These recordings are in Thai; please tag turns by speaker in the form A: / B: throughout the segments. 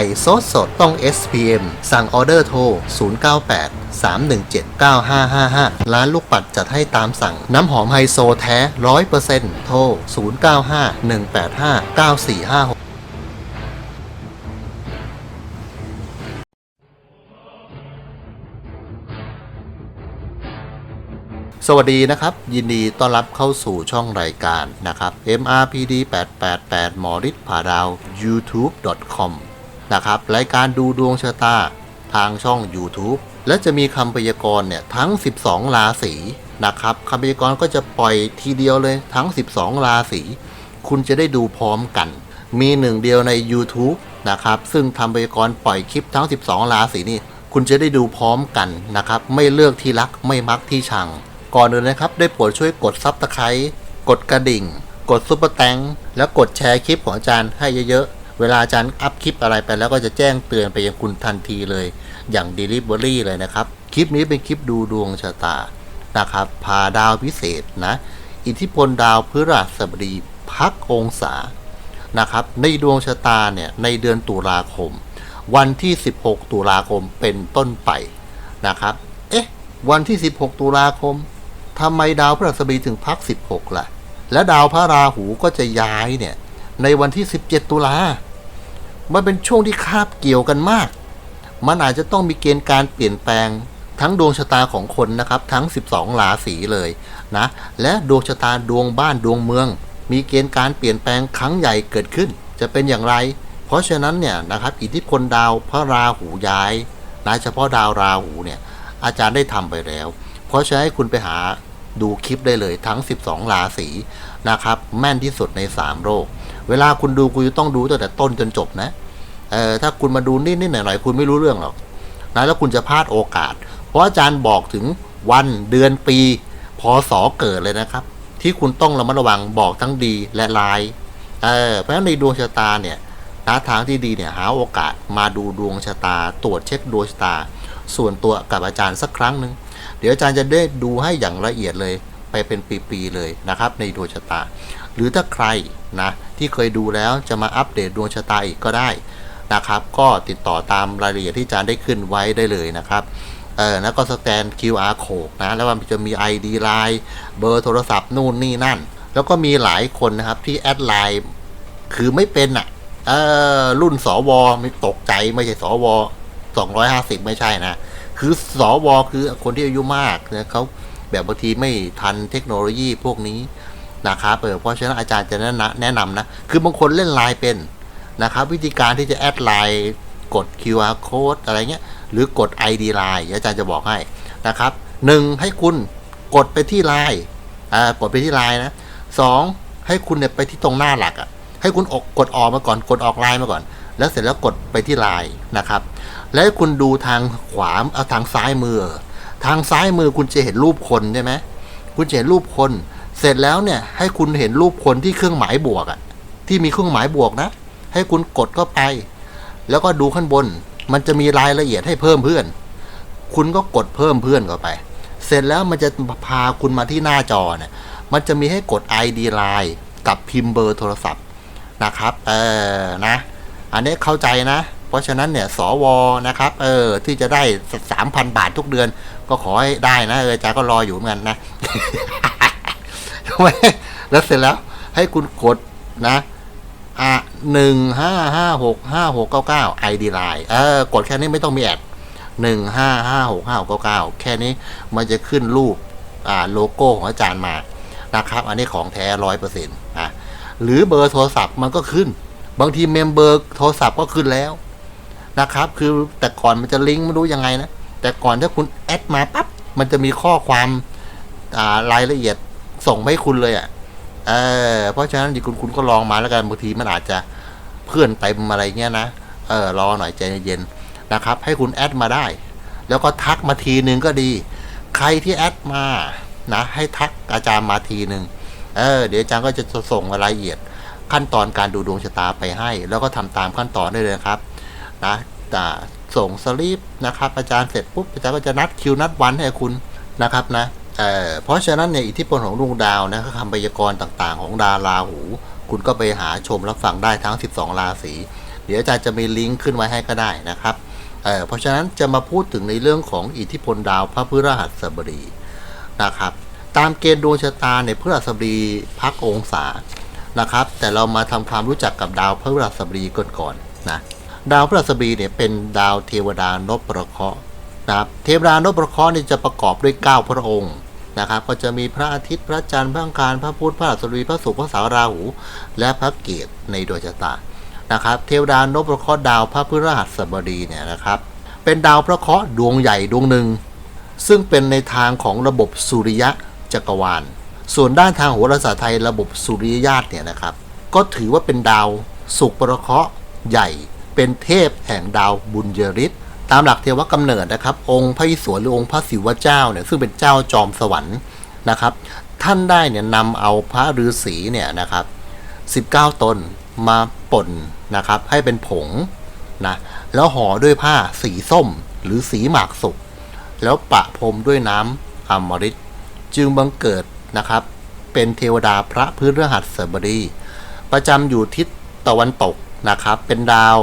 A: ไก่สดสดต้อง SPM สั่งออเดอร์โทร 098 317 9555 ร้านลูกปัดจัดให้ตามสั่ง น้ำหอมไฮโซแท้ 100%โทร 095 185 9456สวัสดีนะครับ ยินดีต้อนรับเข้าสู่ช่องรายการนะครับ MRPD 888หมอฤทธิ์ผาดาว youtube.com นะครับรายการดูดวงชะตาทางช่อง YouTube และจะมีคำพยากรณ์เนี่ยทั้ง 12 ราศีนะครับคำพยากรณ์ก็จะปล่อยทีเดียวเลยทั้ง 12 ราศีคุณจะได้ดูพร้อมกัน มีหนึ่งเดียวใน YouTube นะครับซึ่งทำพยากรณ์ปล่อยคลิปทั้ง 12 ราศีนี่คุณจะได้ดูพร้อมกันนะครับไม่เลือกที่รักไม่มักที่ชัง ก่อนอื่นนะครับได้โปรดช่วยกดซับสไครต์กดกระดิ่ง กดซุปเปอร์แตงแล้วกดแชร์คลิปของอาจารย์ให้เยอะๆ เวลาอาจารย์อัพคลิปอะไรไปแล้วก็จะแจ้งเตือนไปยังคุณทันทีเลย อย่าง Delivery เลยนะครับ คลิปนี้เป็นคลิปดูดวงชะตานะครับพาดาวพิเศษนะอิทธิพลดาวพฤหัสบดีพักองศานะครับในดวงชะตาเนี่ยในเดือนตุลาคม วันที่ 16 ตุลาคมเป็นต้นไปนะครับเอ๊ะวันที่ 16 ตุลาคมทำไมดาวพฤหัสบดีถึงพัก 16ล่ะและดาวพระราหูก็จะย้ายเนี่ยในวันที่ 17 ตุลามั มันเป็นช่วงที่คาบเกี่ยวกันมาก มันอาจจะต้องมีเกณฑ์การเปลี่ยนแปลงทั้งดวงชะตาของคนนะครับ ทั้ง 12 ราศีเลยนะ และดวงชะตาดวงบ้านดวงเมือง มีเกณฑ์การเปลี่ยนแปลงครั้งใหญ่เกิดขึ้น จะเป็นอย่างไร เพราะฉะนั้นเนี่ยนะครับอิทธิพลดาวพระราหูย้ายนะเฉพาะดาวราหูเนี่ยอาจารย์ได้ทำไปแล้ว เพราะฉะนั้นให้คุณไปหาดูคลิปได้เลยทั้ง 12 ราศีนะครับ แม่นที่สุดใน 3 โรค เวลาคุณดูคุณจะต้องดูตั้งแต่ต้นจนจบนะเออถ้าคุณมาดูนิดๆหน่อยๆคุณไม่รู้เรื่องหรอกนะแล้วคุณจะพลาดโอกาส เพราะอาจารย์บอกถึงวันเดือนปีพศเกิดเลยนะครับ ที่คุณต้องระมัดระวังบอกทั้งดีและร้ายเออเพราะฉะนั้นในดวงชะตาเนี่ยหาทางที่ดีเนี่ยหาโอกาสมาดูดวงชะตา ตรวจเช็คดวงชะตา ส่วนตัวกับอาจารย์สักครั้งหนึ่งเดี๋ยวอาจารย์จะได้ดูให้อย่างละเอียดเลย ไปเป็นปีๆเลยนะครับในดวงชะตา หรือถ้าใครนะที่เคยดูแล้วจะมาอัปเดตดวงชะตาอีกก็ได้นะครับ ก็ติดต่อตามรายละเอียดที่อาจารย์ได้ขึ้นไว้ได้เลยนะครับเออแล้วก็สแกน QR code นะ แล้วมันจะมี ID ไลน์เบอร์โทรศัพท์นู่นนี่นั่น แล้วก็มีหลายคนนะครับที่แอดไลน์คือไม่เป็นอะเออรุ่นสวไม่ตกใจไม่ใช่สวอ250 ไม่ใช่นะ คือสวคือคนที่อายุมากนะเขา แบบบางทีไม่ทันเทคโนโลยีพวกนี้นะครับเออเพราะฉะนั้นอาจารย์จะแนะนำแนะนำนะ คือบางคนเล่นไลน์เป็นนะครับ วิธีการที่จะแอดไลน์กด QR code อะไรเงี้ย หรือกด ID ไลน์อาจารย์จะบอกให้นะครับหนึ่งให้คุณกดไปที่ไลน์อ่ากดไปที่ไลน์นะสองให้คุณเนี่ยไปที่ตรงหน้าหลักอะ่ะให้คุณออกกดออกมาก่อนกดออกไลน์มาก่อน แล้วเสร็จแล้วกดไปที่ไลน์นะครับ แล้วให้คุณดูทางขวาเอาทางซ้ายมือ ทางซ้ายมือคุณจะเห็นรูปคนใช่ไหมคุณจะเห็นรูปคน เสร็จแล้วเนี่ย ให้คุณเห็นรูปคนที่เครื่องหมายบวกอะ่ะ ที่มีเครื่องหมายบวกนะ ให้คุณกดเข้าไป แล้วก็ดูข้างบน มันจะมีรายละเอียดให้เพิ่มเพื่อน คุณก็กดเพิ่มเพื่อนเข้าไป เสร็จแล้วมันจะพาคุณมาที่หน้าจอเนี่ย มันจะมีให้กด ID Line กับพิมพ์เบอร์โทรศัพท์นะครับ เออนะ อันนี้เข้าใจนะ เพราะฉะนั้นเนี่ยสวนะครับเออที่จะได้สามพันบาททุกเดือน ก็ขอให้ได้นะเอออาจารย์ก็รออยู่เหมือนกันนะแล้วเสร็จแล้วให้คุณกดนะอะหนึ่งห้าห้าหกห้าหกเก้าเก้าไอดีไลน์เออกดแค่นี้ไม่ต้องมีแอดหนึ่งห้าห้าหกห้าเก้าเก้าแค่นี้มันจะขึ้นรูปอ่าโลโก้ของอาจารย์มานะครับ อันนี้ของแท้ร้อยเปอร์เซ็นต์อะหรือเบอร์โทรศัพท์มันก็ขึ้น บางทีเมมเบอร์โทรศัพท์ก็ขึ้นแล้ว นะครับ คือแต่ก่อนมันจะลิงก์ไม่รู้ยังไงนะ แต่ก่อนถ้าคุณแอดมาปั๊บมันจะมีข้อความารายละเอียดส่งไปให้คุณเลยอะเออเพราะฉะนั้นดิคุณคุณก็ลองมาแล้วกันบางทีมันอาจจะเพื่อนเต็มอะไรเงี้ยนะเออรอหน่อยใจเย็นนะครับ ให้คุณแอดมาได้ แล้วก็ทักมาทีนึงก็ดี ใครที่แอดมานะให้ทักอาจารย์มาทีนึงเออเดี๋ยวอาจารย์ก็จะส่งรายละเอียดขั้นตอนการดูดวงชะตาไปให้ แล้วก็ทำตามขั้นตอนได้เลยครับ นะแต่ส่งสลิปนะครับอาจารย์เสร็จปุ๊บอาจารย์ก็จะนัดคิวนัดวันให้คุณนะครับนะเเพราะฉะนั้นเนี่ยอิทธิพลของดวงดาวนะคำพยากรณ์ต่างๆ ของดาราหู คุณก็ไปหาชมรับฟังได้ทั้ง 12 ราศีเดี๋ยวอาจารย์จะมีลิงก์ขึ้นไว้ให้ก็ได้นะครับเเพราะฉะนั้นจะมาพูดถึงในเรื่องของอิทธิพลดาวพระพฤหัสบดีนะครับ ตามเกณฑ์ดวงชะตาในพฤหัสบดีพักองศานะครับ แต่เรามาทำความรู้จักกับดาวพฤหัสบดีก่อนก่อนๆนะ ดาวพฤหัสบดีเนี่ยเป็นดาวเทวดานพประเคราะห์นะครับเทวดานพประเคราะห์นี่จะประกอบด้วย 9 พระองค์นะครับ ก็จะมีพระอาทิตย์พระจันทร์พระอังคารพระพุธพระหัสบดีพระศุกร์พระเสาร์ราหู และพระเกตในดวงชะตานะครับ เทวดานพประเคราะห์ดาวพระพฤหัสบดีเนี่ยนะครับ เป็นดาวพระเคราะห์ดวงใหญ่ดวงหนึ่งซึ่งเป็นในทางของระบบสุริยะจักรวาล ส่วนด้านทางโหราศาสตร์ไทยระบบสุริยญาตเนี่ยนะครับ ก็ถือว่าเป็นดาวสุขประเคราะห์ใหญ่ เป็นเทพแห่งดาวบุญยริศตามหลักเทวกำเนิดนะครับ องค์พระอิศวรหรือองค์พระศิวะเจ้าเนี่ยซึ่งเป็นเจ้าจอมสวรรค์นะครับ ท่านได้เนี่ยนำเอาพระฤาษีเนี่ยนะครับ 19 ตนมาป่นนะครับ ให้เป็นผงนะแล้วห่อด้วยผ้าสีส้มหรือสีหมากสุกแล้วปะพรมด้วยน้ำอมฤตจึงบังเกิดนะครับ เป็นเทวดาพระพฤหัสบดี ประจำอยู่ทิศตะวันตกนะครับ เป็นดาว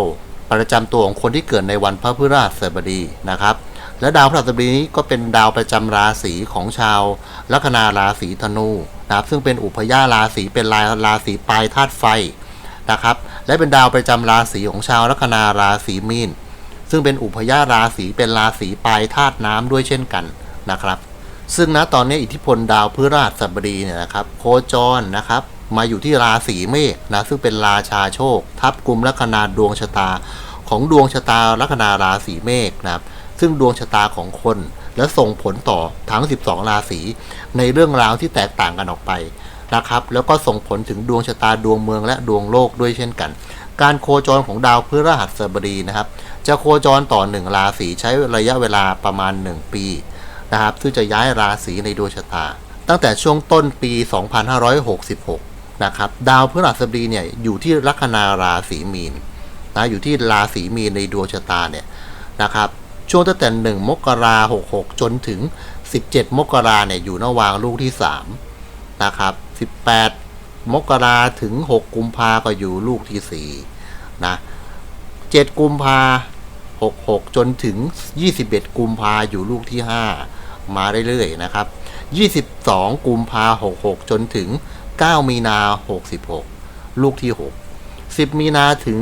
A: ประจำตัวของคนที่เกิดในวันพระพฤหัสบดีนะครับ และดาวพฤหัสบดีนี้ก็เป็นดาวประจำราศีของชาวลัคนาราศีธนูนะครับซึ่งเป็นอุพยาราศีเป็นราราศีปลายธาตุไฟนะครับและเป็นดาวประจำราศีของชาวลัคนาราศีมีนซึ่งเป็นอุพยาราศีเป็นราศีปลายธาตุน้ำด้วยเช่นกันนะครับ ซึ่งณตอนนี้อิทธิพลดาวพฤหัสบดีเนี่ยนะครับ โคจรนะครับ มาอยู่ที่ราศีเมษนะซึ่งเป็นราชาโชค ทับกลุ่มลัคนาดวงชะตาของดวงชะตาลัคนาราศีเมษนะครับ ซึ่งดวงชะตาของคน และส่งผลต่อทั้ง 12 ราศีในเรื่องราวที่แตกต่างกันออกไปนะครับ แล้วก็ส่งผลถึงดวงชะตาดวงเมืองและดวงโลกด้วยเช่นกัน การโคจรของดาวพฤหัสบดีนะครับ จะโคจรต่อหนึ่งราศีใช้ระยะเวลาประมาณ 1 ปีนะครับ ซึ่งจะย้ายราศีในดวงชะตา ตั้งแต่ช่วงต้นปี 2566 นะครับดาวพฤหัสบดีเนี่ยอยู่ที่ลัคนาราศีมีนนะอยู่ที่ราศีมีนในดวงชะตาเนี่ยนะครับช่วงตั้งแต่ 1 มกราหกหกจนถึง 17 มกราเนี่ยอยู่ระหว่างลูกที่3นะครับ18 มกราถึง 6 กุมภาก็อยู่ลูกที่4นะ7กุมภา66 จนถึง 21 กุมภาอยู่ลูกที่ 5 มาเรื่อยๆนะครับ 22 กุมภา66 จนถึง 9 มีนา 66 ลูกที่ 6 10 มีนาถึง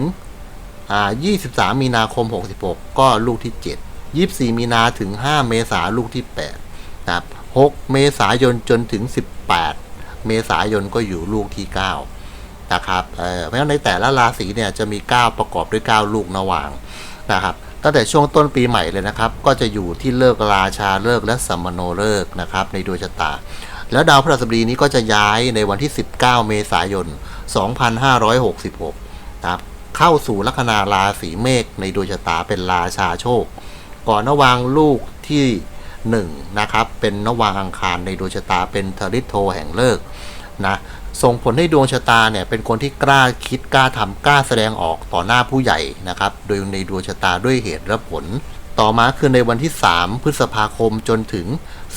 A: อ่า23 มีนาคม 66 ก็ลูกที่ 7 24 มีนาถึง 5 เมษาลูกที่8นะครับ6เมษายนจนถึง 18 เมษายนก็อยู่ลูกที่ 9 นะครับเออเพราะฉะนั้นในแต่ละราศีเนี่ยจะมี 9 ประกอบด้วย 9 ลูกระวางนะครับตั้งแต่ช่วงต้นปีใหม่เลยนะครับ ก็จะอยู่ที่เลิกราชาเลิกและสัมมโนเลิกนะครับในดวงชะตา แล้วดาวพฤหัสบดีนี้ก็จะย้ายในวันที่ 19 เมษายน 2566ครับเข้าสู่ลัคนาราศีเมษในดวงชะตาเป็นราชาโชค ก่อนนวางลูกที่1นะครับเป็นนวางอังคารในดวงชะตาเป็นทริโทแห่งเลิกนะส่งผลให้ดวงชะตาเนี่ยเป็นคนที่กล้าคิดกล้าทำกล้าแสดงออกต่อหน้าผู้ใหญ่นะครับ โดยในดวงชะตาด้วยเหตุและผล ต่อมาคือในวันที่ 3 พฤษภาคมจนถึง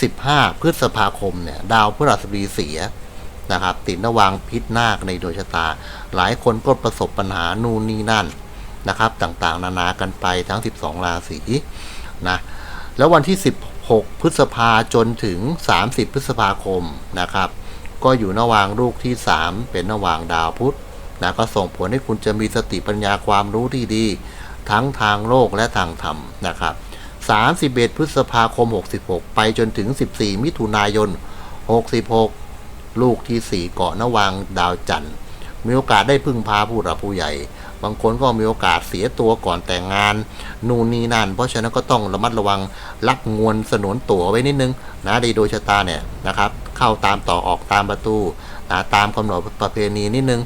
A: 15 พฤษภาคมเนี่ยดาวพฤหัสบดีเสียนะครับติดระวางพิษนาคในดวงชะตา หลายคนก็ประสบปัญหานู่นนี่นั่นนะครับ ต่างๆ นานากันไปทั้ง 12 ราศีนะแล้ววันที่ 16 พฤษภาจนถึง 30 พฤษภาคมนะครับ ก็อยู่ระหว่างลูกที่ 3 เป็นระวางดาวพุธนะก็ส่งผลให้คุณจะมีสติปัญญาความรู้ที่ดี ทั้งทางโลกและทางธรรมนะครับ 31 พฤษภาคม 66 ไปจนถึง 14 มิถุนายน 66 ลูกที่ 4 เกาะนวางดาวจันทร์ มีโอกาสได้พึ่งพาผู้หลักผู้ใหญ่ บางคนก็มีโอกาสเสียตัวก่อนแต่งงาน นู่นนี่นั่น เพราะฉะนั้นก็ต้องระมัดระวังลักงวนสนวนตั๋วไว้นิดนึงนะในโดยชะตาเนี่ยนะครับ เข้าตามต่อออกตามประตูนะตามกำหนดประเพณีนิดนึง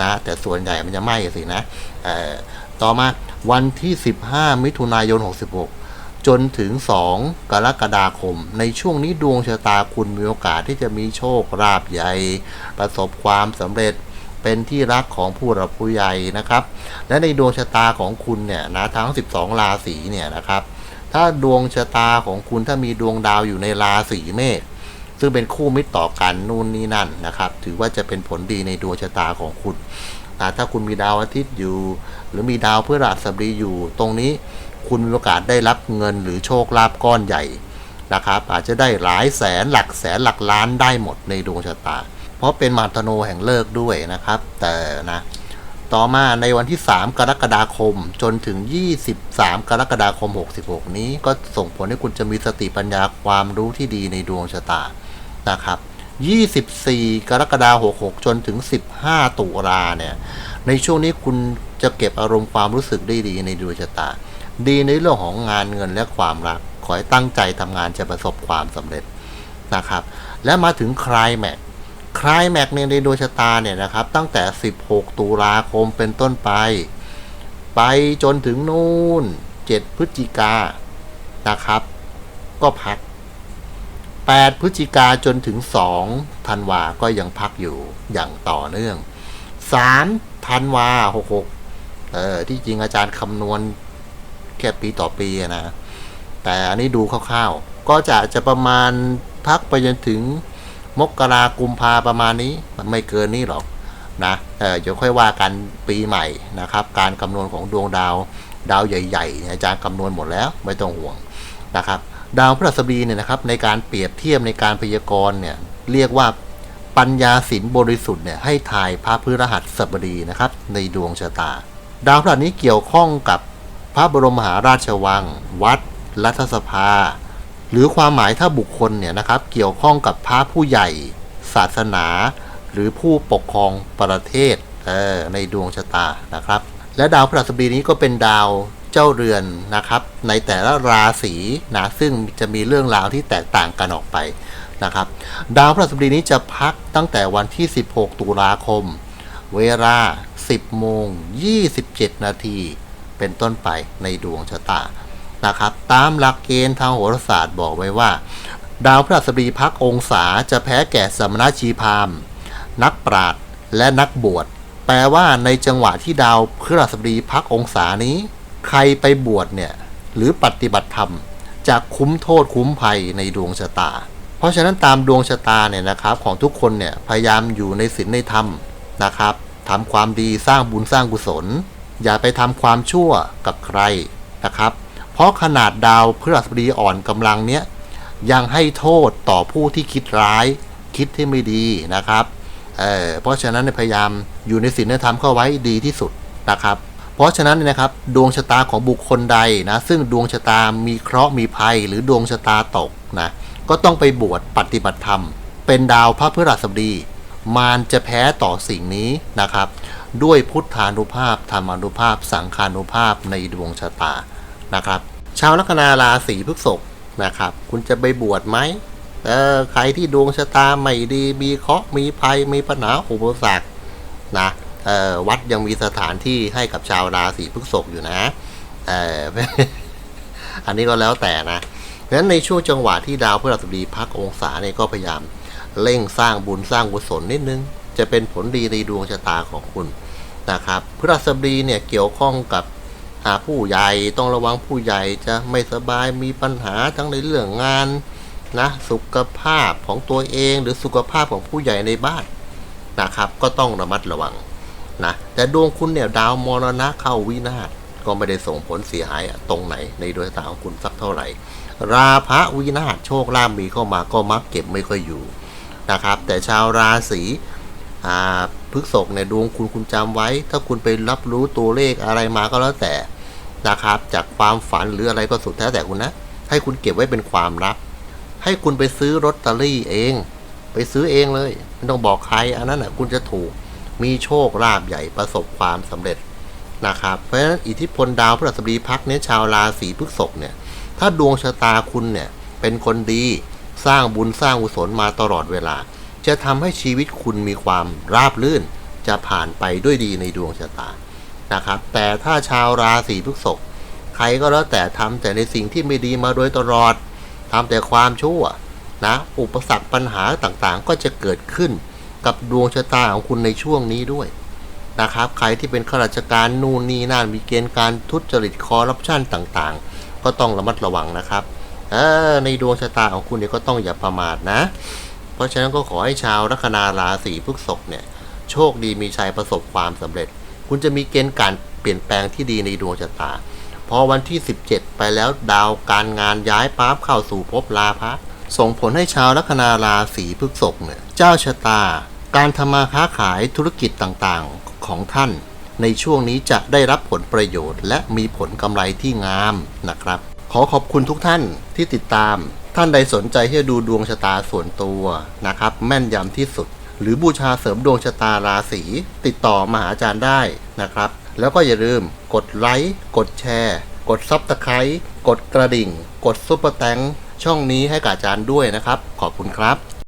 A: นะแต่ส่วนใหญ่มันจะไม่สินะต่อมา วันที่ 15 มิถุนายน 66 จนถึง 2 กรกฎาคม ในช่วงนี้ดวงชะตาคุณมีโอกาสที่จะมีโชคราบใหญ่ ประสบความสำเร็จเป็นที่รักของผู้หลักผู้ใหญ่นะครับ และในดวงชะตาของคุณเนี่ยนะทั้ง 12 ราศีเนี่ยนะครับ ถ้าดวงชะตาของคุณถ้ามีดวงดาวอยู่ในราศีเมษซึ่งเป็นคู่มิตรต่อกันนู่นนี่นั่นนะครับ ถือว่าจะเป็นผลดีในดวงชะตาของคุณ แต่ถ้าคุณมีดาวอาทิตย์อยู่ หรือมีดาวพฤหัสบดีอยู่ ตรงนี้คุณมีโอกาสได้รับเงินหรือโชคลาภก้อนใหญ่นะครับอาจจะได้หลายแสนหลักแสนหลักล้านได้หมดในดวงชะตา เพราะเป็นมาธนูแห่งเลิกด้วยนะครับ แต่นะต่อมาในวันที่ 3 กรกฎาคมจนถึง 23 กรกฎาคม 66 นี้ก็ส่งผลให้คุณจะมีสติปัญญาความรู้ที่ดีในดวงชะตานะครับ 24 กรกฎาคม66 จนถึง 15 ตุลาเนี่ย ในช่วงนี้คุณจะเก็บอารมณ์ความรู้สึกได้ดีในดวงชะตา ดีในเรื่องของงานเงินและความรัก ขอให้ตั้งใจทำงานจะประสบความสำเร็จนะครับ และมาถึงคลายแม็กคลายแม็กเนี่ยในดวงชะตาเนี่ยนะครับ ตั้งแต่ 16 ตุลาคมเป็นต้นไป ไปจนถึงนู่น 7 พฤศจิกานะครับ ก็พัก 8 พฤศจิกาจนถึง 2 ธันวาก็ยังพักอยู่อย่างต่อเนื่อง 3 ธันวา 66 เออ ที่จริงอาจารย์คำนวณแค่ปีต่อปีนะ แต่อันนี้ดูคร่าวๆ ก็จะจะประมาณพักไปจนถึงมกรากุมภาประมาณนี้ มันไม่เกินนี้หรอกนะเออเดี๋ยวค่อยว่ากันปีใหม่นะครับ การคำนวณของดวงดาวดาวใหญ่ๆอาจารย์คำนวณหมดแล้ว ไม่ต้องห่วงนะครับ ดาวพฤหัสบดีเนี่ยนะครับในการเปรียบเทียบในการพยากรณ์เนี่ยเรียกว่าปัญญาศิลบริสุทธิ์เนี่ยให้ทายพระพฤหัสบดีนะครับในดวงชะตา ดาวพฤหัสนี้เกี่ยวข้องกับพระบรมมหาราชวัง วัด รัฐสภา หรือความหมายถ้าบุคคลเนี่ยนะครับเกี่ยวข้องกับพระผู้ใหญ่ ศาสนา หรือผู้ปกครองประเทศเออในดวงชะตานะครับ และดาวพฤหัสบดีนี้ก็เป็นดาว เจ้าเรือนนะครับ ในแต่ละราศีนะซึ่งจะมีเรื่องราวที่แตกต่างกันออกไปนะครับ ดาวพฤหัสบดีนี้จะพักตั้งแต่วันที่ 16 ตุลาคม เวลา 10 โมง 27 นาที เป็นต้นไปในดวงชะตานะครับ ตามหลักเกณฑ์ทางโหราศาสตร์บอกไว้ว่า ดาวพฤหัสบดีพักองศาจะแพ้แก่สมณชีพามนักปราชญ์และนักบวชแปลว่าในจังหวะที่ดาวพฤหัสบดีพักองศานี้ ใครไปบวชเนี่ยหรือปฏิบัติธรรมจะคุ้มโทษคุ้มภัยในดวงชะตา เพราะฉะนั้นตามดวงชะตาเนี่ยนะครับของทุกคนเนี่ยพยายามอยู่ในศีลในธรรมนะครับทำความดีสร้างบุญสร้างกุศล อย่าไปทำความชั่วกับใครนะครับ เพราะขนาดดาวพฤหัสบดีอ่อนกำลังเนี้ยยังให้โทษต่อผู้ที่คิดร้าย คิดที่ไม่ดีนะครับเออเพราะฉะนั้นพยายามอยู่ในศีลในธรรมเข้าไว้ดีที่สุดนะครับ เพราะฉะนั้นนะครับดวงชะตาของบุคคลใดนะซึ่งดวงชะตามีเคราะห์มีภัย หรือดวงชะตาตกนะก็ต้องไปบวชปฏิบัติธรรม เป็นดาวพระพฤหัสบดี มารจะแพ้ต่อสิ่งนี้นะครับ ด้วยพุทธานุภาพธรรมานุภาพ สังขานุภาพในดวงชะตานะครับ ชาวลัคนาราศีพฤษภนะครับ คุณจะไปบวชไหมเออใครที่ดวงชะตาไม่ดีมีเคราะห์มีภัยมีปัญหาอุปสรรคนะ วัดยังมีสถานที่ให้กับชาวราศีพฤษภอยู่นะเอออันนี้ก็แล้วแต่นะเพราะฉะนั้นในช่วงจังหวะที่ดาวพฤหัสบดีพักองศาเนี่ยก็พยายามเร่งสร้างบุญสร้างกุศลนิดนึง จะเป็นผลดีในดวงชะตาของคุณนะครับพฤหัสบดีเนี่ยเกี่ยวข้องกับผู้ใหญ่ต้องระวังผู้ใหญ่จะไม่สบายมีปัญหาทั้งในเรื่องงานนะสุขภาพของตัวเองหรือสุขภาพของผู้ใหญ่ในบ้านนะครับ ก็ต้องระมัดระวัง นะแต่ดวงคุณเนี่ยดาวมรณะเข้าวินาศก็ไม่ได้ส่งผลเสียหายตรงไหนในดวงตาของคุณสักเท่าไหร่ ราพะวินาศโชคลาภมีเข้ามาก็มักเก็บไม่ค่อยอยู่นะครับ แต่ชาวราศีพฤษภเนี่ยดวงคุณคุณจำไว้ ถ้าคุณไปรับรู้ตัวเลขอะไรมาก็แล้วแต่นะครับ จากความฝันหรืออะไรก็สุดแท้แต่คุณนะ ให้คุณเก็บไว้เป็นความลับ ให้คุณไปซื้อลอตเตอรี่เอง ไปซื้อเองเลยไม่ต้องบอกใครอันนั้นอะคุณจะถูก มีโชคลาภใหญ่ประสบความสำเร็จนะครับ เพราะฉะนั้นอิทธิพลดาวพฤหัสบดีพักเนี่ยชาวราศีพฤษภเนี่ย ถ้าดวงชะตาคุณเนี่ยเป็นคนดีสร้างบุญสร้างกุศลมาตลอดเวลา จะทำให้ชีวิตคุณมีความราบรื่น จะผ่านไปด้วยดีในดวงชะตานะครับ แต่ถ้าชาวราศีพฤษภใครก็แล้วแต่ทำแต่ในสิ่งที่ไม่ดีมาโดยตลอดทำแต่ความชั่วนะ อุปสรรคปัญหาต่างๆ ก็จะเกิดขึ้น กับดวงชะตาของคุณในช่วงนี้ด้วยนะครับ ใครที่เป็นข้าราชการนู่นนี่นั่นมีเกณฑ์การทุจริตคอร์รัปชันต่างๆ ก็ต้องระมัดระวังนะครับเออในดวงชะตาของคุณเนี่ยก็ต้องอย่าประมาทนะ เพราะฉะนั้นก็ขอให้ชาวลัคนาราศีพฤษภเนี่ยโชคดีมีชัยประสบความสำเร็จ คุณจะมีเกณฑ์การเปลี่ยนแปลงที่ดีในดวงชะตา พอวันที่ 17 ไปแล้วดาวการงานย้ายปั๊บเข้าสู่ภพลาภะส่งผลให้ชาวลัคนาราศีพฤษภเนี่ยเจ้าชะตา การทำมาค้าขายธุรกิจต่างๆของท่าน ในช่วงนี้จะได้รับผลประโยชน์ และมีผลกำไรที่งามนะครับ ขอขอบคุณทุกท่านที่ติดตาม ท่านใดสนใจที่จะดูดวงชะตาส่วนตัวนะครับ แม่นยำที่สุด หรือบูชาเสริมดวงชะตาราศีติดต่อมาหาอาจารย์ได้นะครับ แล้วก็อย่าลืมกดไลค์กดแชร์ กดซับสไครต์กดกระดิ่ง กดซุปเปอร์แตงช่องนี้ให้กับอาจารย์ด้วยนะครับ ขอบคุณครับ